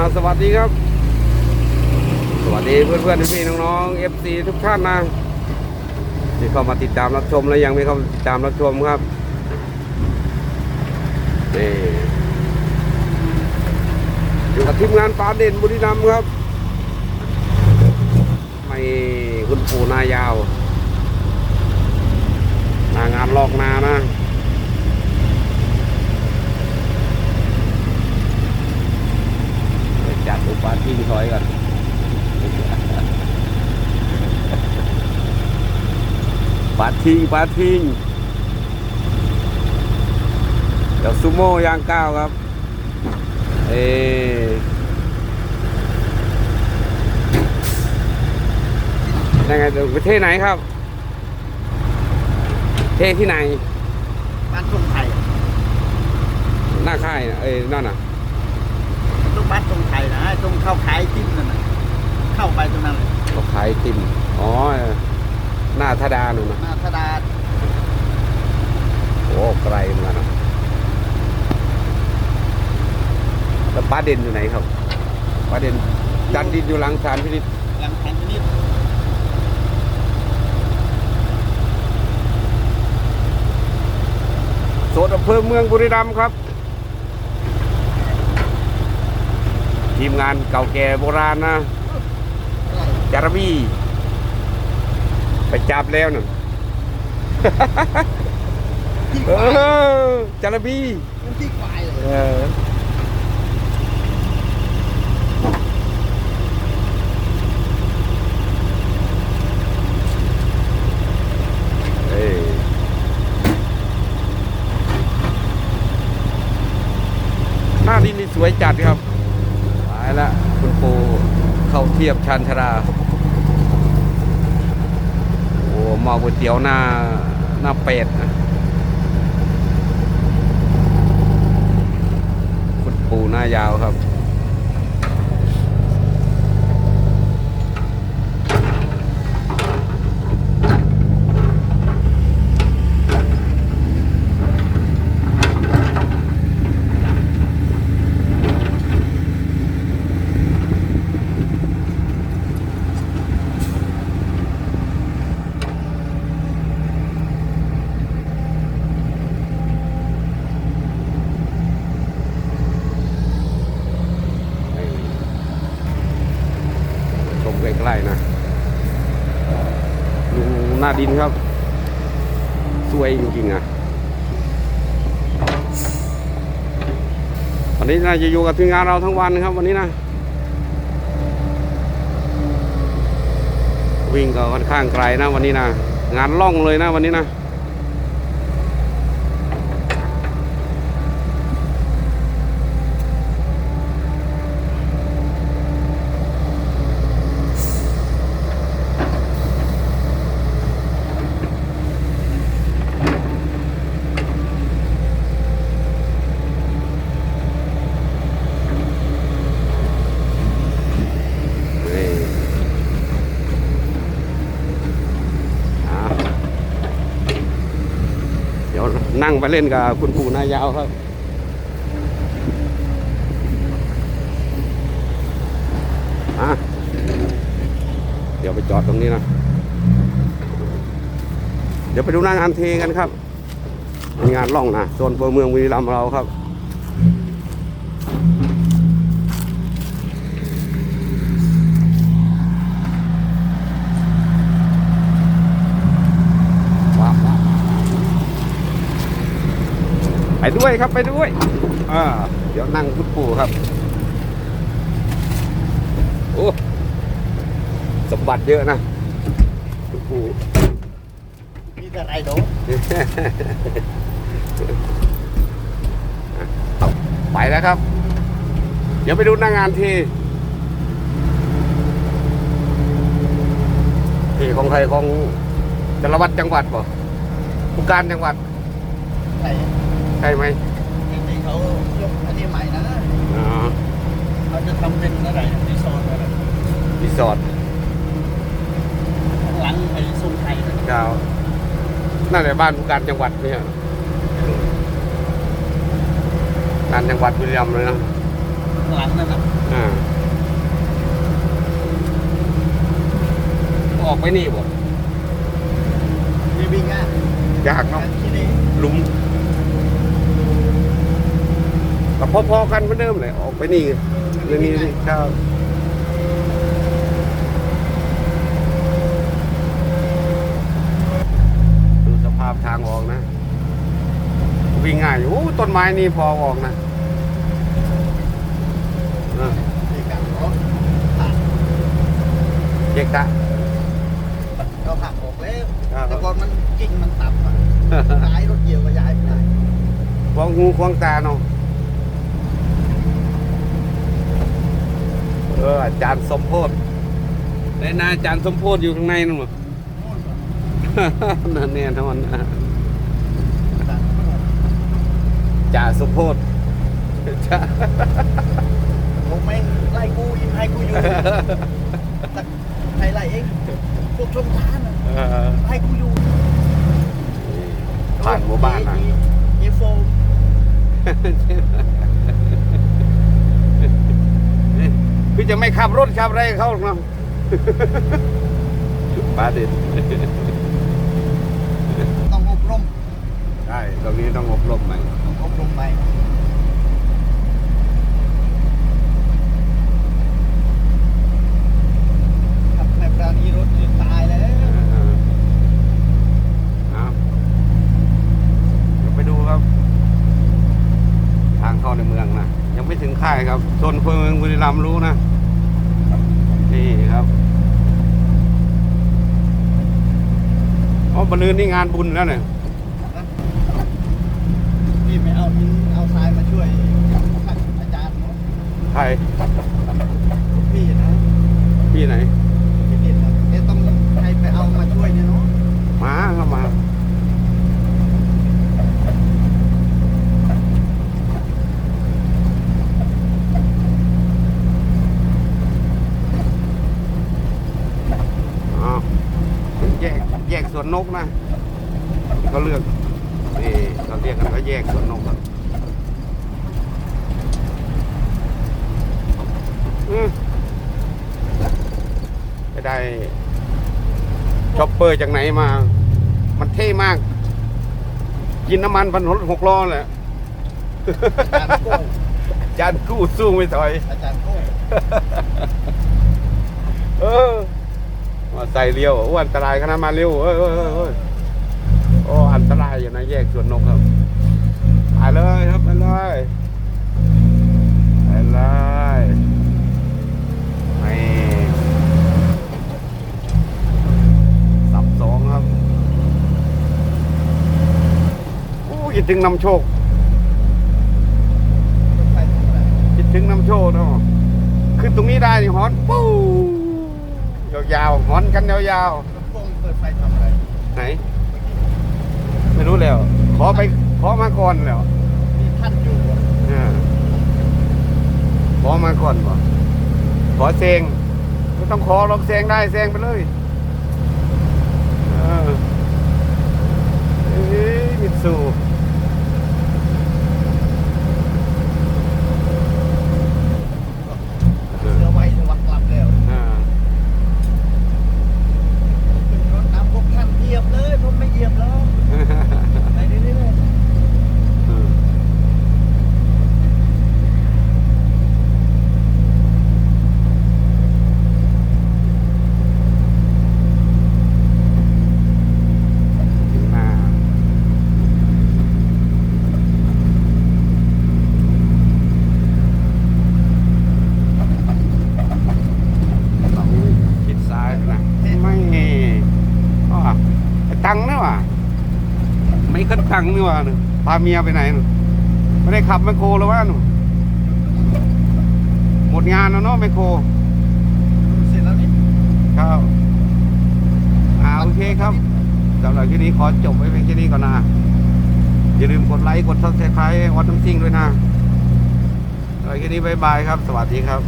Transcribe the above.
าสวัสดีครับ สวัสดีเพื่อนเพื่อนๆพี่น้องๆ FC ทุกท่านนะที่เข้ามาติดตามรับชมและยังไม่เข้ามาติดตามรับชมครับนี่อยู่กับทีมงานปาเด่นบุรีรัมย์ครับไม่คุณปู่นายาว นางานลอกนานะ จัดอุปาทิ้งถอยก่อนปาทิ้งปาทิ้งเดี๋ยวซูโม่ย่างก้าวครับ เอยังไงเดี๋ยวประเทศไหนครับ เทศที่ไหน บ้านทรงไทยหน้าค่ายนะเอ้ยนั่นน่ะ ตรงบ้านทรงไทยนะตรงเข้าขายจิ้มนั่นน่ะเข้าไปตรงนั้นเลยเขาขายติ่มอ๋อ หน้าธดาหนูนะหน้าธดาโอ้ไกลเหมือนกันนะแล้วป้าเด่นอยู่ไหนครับป้าเด่นดันดินอยู่หลังสารพินิจหลังแผ่นนิดโซนอำเภอเมืองบุรีรัมย์ครับ ทีมงานเก่าแก่โบราณนะจารบีไปจับแล้วน่ะที่เอควายอจารบีมันที่ควายเลยเออเอ้ยหน้าดินนี่สวยจัดครับตายละคุณปู เทียบชันชราโอ้หมาก๋วยเตี๋ยวหน้าหน้าเป็ดนะคุณปูหน้ายาวครับ ไร่นะลุงหน้าดินครับ สวยจริงๆอะวันนี้นะจะอยู่กับทีมงานเราทั้งวันครับ วันนี้นะ วิ่งก็ค่อนข้างไกลนะวันนี้นะงานล่องเลยนะวันนี้นะ นั่งไปเล่นกับคุณปู่นายาวครับอะเดี๋ยวไปจอดตรงนี้นะ เดี๋ยวไปดูหน้างานเทกันครับ งานล่องนะโซนอำเภอเมืองวีรัมเราครับ ว้าวว้าวไป ด้วยครับไปด้วยอ่าเดี๋ยวนั่งพุทปู่ครับโอ้สมบัติเยอะนะพุทปู่มีแต่ไรโดไปแล้วครับ เดี๋ยวไปดูหน้างานที่ที่ของใครของสารวัตรจังหวัดป่ะผู้การจังหวัดใช่ ใช่ไหมที่เขายกอันนี้ใหม่นะอ๋อเขาจะทำเป็นอะไรรีสอร์ทอะไรรีสอร์ทข้างหลังไอ้ทรงไทยนะดาวนั่นแหละบ้านผู้การจังหวัดเนี่ยการจังหวัดบุรีรัมย์เลยนะเข้างหลังนั่นน่ะอ่าออกไปนี่บ่มีวิ่งอะยากเนาะที่นี่หลุม ก็พอๆกันเหมือนเดิมเลยออกไปนี่เรื่องนี้นี่ครับดูสภาพทางออกนะวิ่งง่ายอยู่โอ้ต้นไม้นี่พอออกนะนะมีการรถผ่านเจ๊กะเราผักออกแล้วอ่าแต่ก่อนมันกิ่งมันต่ำอะย้ายรถเกี่ยวก็ย้ายไม่ได้ควงหูควงตาเนาะ เอออาจารย์สมโพธได้นาอาจารย์สมโพธอยู่ข้างในนั่นหมดนั่นเนี่ยทอนนะจ่าสมโพธจ่าผมแม่งไล่กูยิงให้กูอยู่แต่ใครไล่เองพวกชมทานน่ะเออให้กูอยู่ผ่านหมู่บ้านนะเอโฟม พี่จะไม่ขับรถขับอะไรเขาหรอกนะปาดิน ต้องอบรม ใช่ตรงนี้ต้องอบรมไหม ต้องอบรมไปขับในปราณีรถจะตายแล้ว เอาเดี๋ยวไปดูครับ ทางเข้าในเมืองนะ ยังไม่ถึง ค่ายครับโซนเมืองบุรีรัมย์รู้นะนี่ครับอ๋อบรรลือนี่งานบุญแล้วเนี่ยพี่ไม่เอาหินเอาทรายมาช่วยอาจารย์เนาะใคร พี่นะ พี่ไหน พี่ดิดนะเอ๊ะต้องใครไปเอามาช่วยเนี่ยเนาะ มาเข้ามา อ้าวแย กแยกสวนนกนะที่เขาเลือกนี่เขาเรียกกันว่าแยกสวนนกครับอืมไปได้ช็อปเปอร์จากไหนมา มันเท่มาก กินน้ำมันพันหกล้อแหละอาจารย์โก้จานกู้สู้ไม่ถอย อาจารย์โก้เออมา ใส่เลี้ยวโอ้อันตรายขนาดมาเร็วเอ้ยเอ้ยเอ้ยเอ้ยโอ้อันตรายอยู่นะแยกสวนนกครับไปเลยครับไปเลยไปเลยนี่สับสองครับโอ้คิดถึงนำโชคคิดถึงนำโชคเนาะขึ้นตรงนี้ได้นี่ฮอนปู้ ยาวๆฮอนกันยาวรถโฟงเปิดไฟทำอะไรๆไหน ไม่รู้แล้ว ขอไปขอมาก่อนแล้วมีท่านอยู่อะอ่าขอมาก่อนบ่ขอเซงไม่ต้องขอหรอกเซงได้เซงไปเลยเออเอ้ยมิตซู เรือไว้ระวังกลับแล้ว อ่า ขึ้นรถน้ำพวกท่านเหยียบเลยผมไม่เหยียบหรอกไปเรื่อย อืมถึงหน้าเราชิดซ้ายไปนะไม่อ๋อไอ้ตังค์นี่หว่า ไม่ขึ้นตังค์นี่หว่าหนูพาเมียไปไหนหนูไม่ได้ขับไมคโครแล้วว่าหนูหมดงานแล้วเนาะไมคโครๆเสร็จแล้วนี่ครับอ่าโอเคครับสำหรับที่นี้ขอจบไว้เพียงแค่นี้ก่อนนะอย่าลืมกดไลค์กดซับสไครต์วัดน้ำซิ่งด้วยนะสำหรับที่นี้บายบายครับ สวัสดีครับ